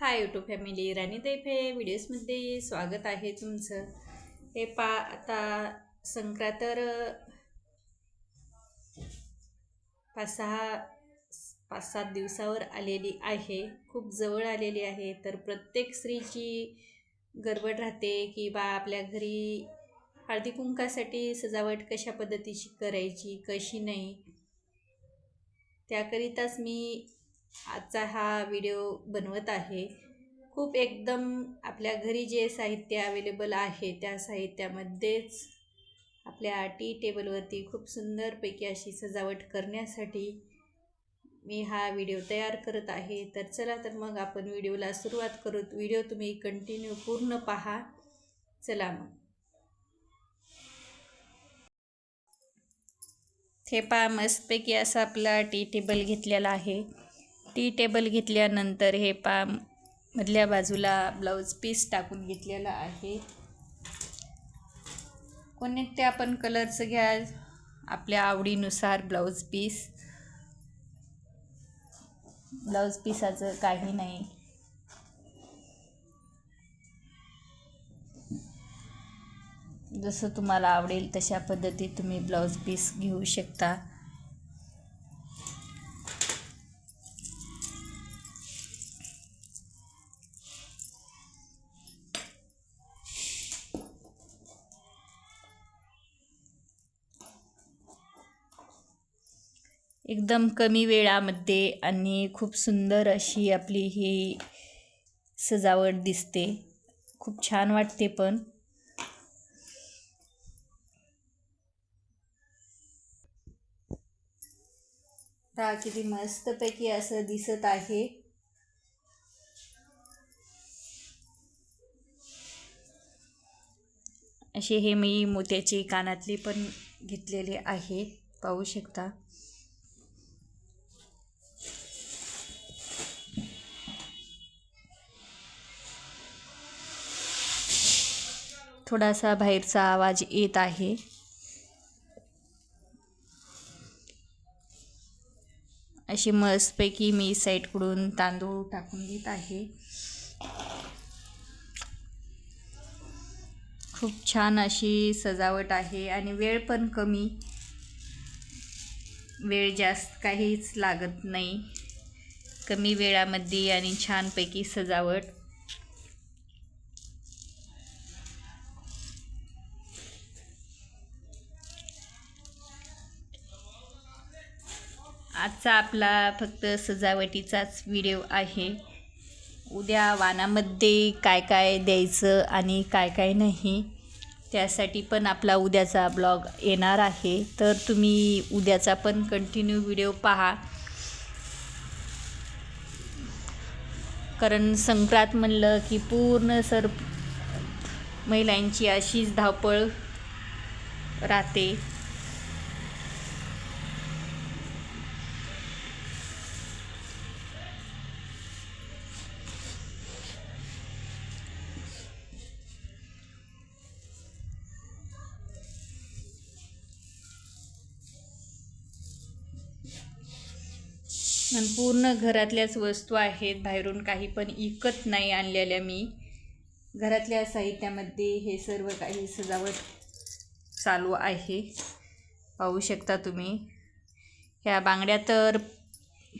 Hi YouTube family राणी दैफे व्हिडिओजमध्ये स्वागत आहे तुमचं. हे पा आता संक्रांत तर पाच सहा पाच सात दिवसावर आलेली आहे. खूप जवळ आलेली आहे. तर प्रत्येक स्त्रीची गडबड राहते की बा आपल्या घरी हळदी कुंकासाठी सजावट कशा पद्धतीची करायची कशी नाही त्याकरिताच मी आजचा हा व्हिडिओ बनवत आहे. खूप एकदम आपल्या घरी जे साहित्य अवेलेबल आहे त्या साहित्यामध्येच आपल्या टी टेबलवरती खूप सुंदरपैकी अशी सजावट करण्यासाठी मी हा व्हिडिओ तयार करत आहे. तर चला तर मग आपण व्हिडिओला सुरुवात करू. व्हिडिओ तुम्ही कंटिन्यू पूर्ण पहा. चला मग. हे मस्तपैकी असा आपला टी टेबल घेतलेला आहे. टी टेबल घेतल्यानंतर हे पा मधल्या बाजूला ब्लाऊज पीस टाकून घेतलेला आहे. कोणी ते आपण कलरचं घ्या आपल्या आवडीनुसार ब्लाऊज पीस. ब्लाऊज पीसाचं काही नाही. जसं तुम्हाला आवडेल तशा पद्धतीत तुम्ही ब्लाऊज पीस घेऊ शकता. एकदम कमी वेळामध्ये आणि खूप सुंदर अशी आपली ही सजावट दिसते. खूप छान वाटते पण. आता किती मस्तपैकी असं दिसत आहे. असे हे मी मोत्याचे कानातले पण घेतलेले आहे. पाहू शकता. थोडासा बाहेरचा आवाज येत आहे. अशी मस्तपैकी मी साईडकडून तांदूळ टाकून घेत आहे. खूप छान अशी सजावट आहे आणि वेळ पण कमी. वेळ जास्त काहीच लागत नाही. कमी वेळामध्ये आणि छानपैकी सजावट. आजचा आपला फक्त सजावटीचाच व्हिडिओ आहे. उद्या वानामध्ये काय काय द्यायचं आणि काय काय नाही त्यासाठी पण आपला उद्याचा ब्लॉग येणार आहे. तर तुम्ही उद्याचा पण कंटिन्यू व्हिडिओ पहा. कारण संक्रांत म्हणलं की पूर्ण सर महिलांची अशीच धावपळ राहते. आणि पूर्ण घरातल्याच वस्तू आहेत बाहेरून काही पण इकत नाही आणलेल्या मी. घरातल्या साहित्यामध्ये हे सर्व काही सजावट चालू आहे. पाहू शकता तुम्ही. ह्या बांगड्या तर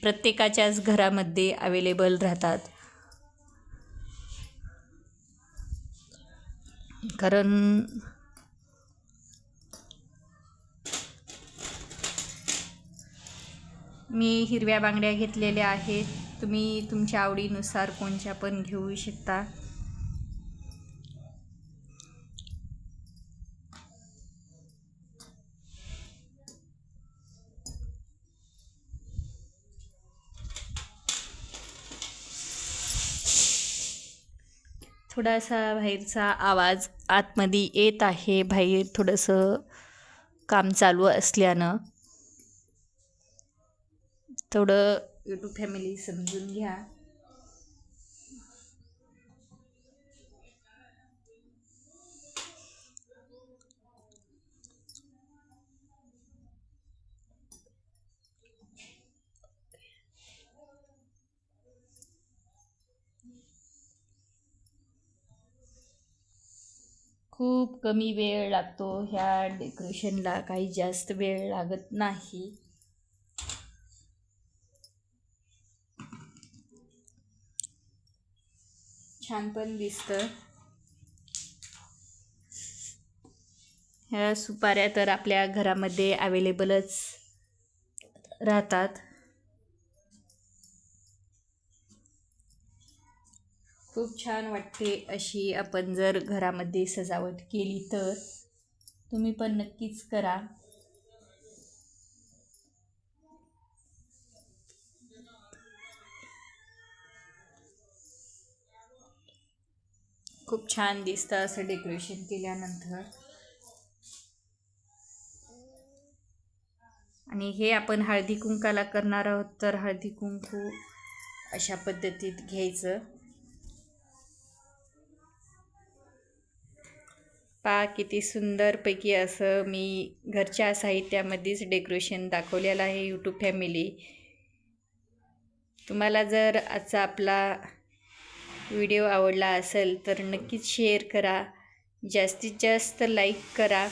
प्रत्येकाच्याच घरामध्ये अवेलेबल राहतात. कारण मी हिरव्या बांगड्या घेतलेल्या आहेत. तुम्ही तुमच्या आवडीनुसार कोणत्या पण घेऊ शकता. थोडासा बाहेरचा आवाज आतमध्ये येत आहे. बाहेर थोडंसं काम चालू असल्यानं. थोडं यूट्यूब फॅमिली समजून घ्या. खूप कमी वेळ लागतो ह्या डेकोरेशनला काही जास्त वेळ लागत नाही. छान पण दिसतं. ह्या सुपाऱ्या तर आपल्या घरामध्ये अवेलेबलच राहतात. खूप छान वाटते अशी आपण जर घरामध्ये सजावट केली तर. तुम्ही पण नक्कीच करा. खूप छान दिसतं असं डेकोरेशन केल्यानंतर. आणि हे आपण हळदी कुंकाला करणार आहोत तर हळदी कुंकू अशा पद्धतीत घ्यायचं. पा किती सुंदरपैकी असं मी घरच्या साहित्यामध्येच डेकोरेशन दाखवलेलं आहे यूट्यूब फॅमिली तुम्हाला जर आजचा आपला व्हिडिओ आवडला असेल तर नक्कीच शेअर करा. जास्तीत जास्त लाईक करा.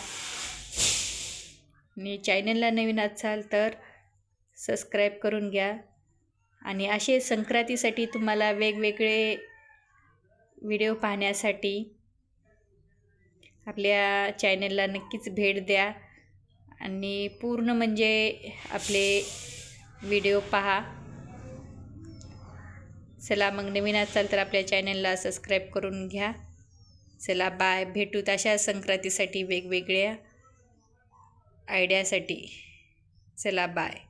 आणि चॅनलला नवीन असाल तर सबस्क्राईब करून घ्या. आणि असे संक्रांतीसाठी तुम्हाला वेगवेगळे व्हिडिओ पाहण्यासाठी आपल्या चॅनलला नक्कीच भेट द्या. आणि पूर्ण म्हणजे आपले व्हिडिओ पहा. चला मग नवीन असाल तर आपल्या चॅनलला सबस्क्राईब करून घ्या. चला बाय. भेटू अशा संक्रांतीसाठी वेगवेगळ्या आयडियासाठी. चला बाय.